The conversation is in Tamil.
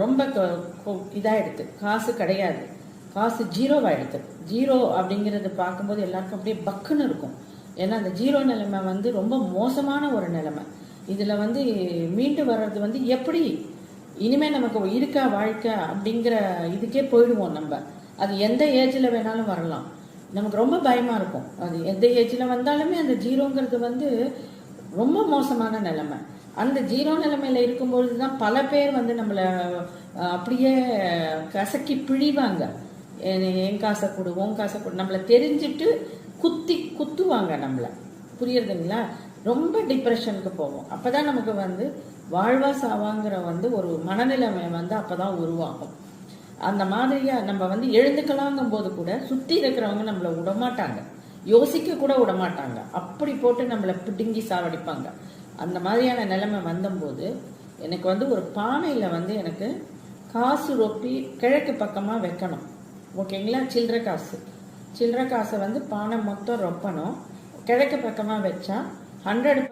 ரொம்ப இதாகிடுது காசு கிடையாது. காசு ஜீரோவாகிடுது ஜீரோ அப்படிங்கிறது பார்க்கும்போது எல்லாருக்கும் அப்படியே பக்குன்னு இருக்கும். ஏன்னா அந்த ஜீரோ நிலைமை வந்து ரொம்ப மோசமான ஒரு நிலைமை. இதில் வந்து மீண்டு வர்றது வந்து எப்படி இனிமேல் நமக்கு இருக்கா வாழ்க்கை அப்படிங்கிற இதுக்கே போயிடுவோம் நம்ம. அது எந்த ஏஜில் வேணாலும் வரலாம். நமக்கு ரொம்ப பயமாக இருக்கும். அது எந்த ஏஜில் வந்தாலுமே அந்த ஜீரோங்கிறது வந்து ரொம்ப மோசமான நிலைமை. அந்த ஜீரோ நிலைமையில் இருக்கும்பொழுது தான் பல பேர் வந்து நம்மளை அப்படியே கசக்கி பிழிவாங்க. என் காசை கொடு உன் காசை கொடு. நம்மளை தெரிஞ்சுட்டு குத்தி குத்துவாங்க நம்மளை. புரியுறதுங்களா? ரொம்ப டிப்ரெஷனுக்கு போவோம். அப்போ தான் நமக்கு வந்து வாழ்வா சாவாங்கிற வந்து ஒரு மனநிலைமை வந்து அப்போ தான் உருவாகும். அந்த மாதிரியாக நம்ம வந்து எழுந்துக்கலாங்கும் போது கூட சுற்றி இருக்கிறவங்க நம்மளை விடமாட்டாங்க. யோசிக்க கூட விட மாட்டாங்க அப்படி போட்டு நம்மளை பிடுங்கி சாவடிப்பாங்க. அந்த மாதிரியான நிலைமை வந்தபோது எனக்கு வந்து ஒரு பானையில் வந்து எனக்கு காசு ரொப்பி கிழக்கு பக்கமாக வைக்கணும். ஓகேங்களா சில்லற காசு. சில்லற காசை வந்து பானை மொத்தம் ரொப்பணும். கிழக்கு பக்கமாக வச்சா ஹண்ட்ரட்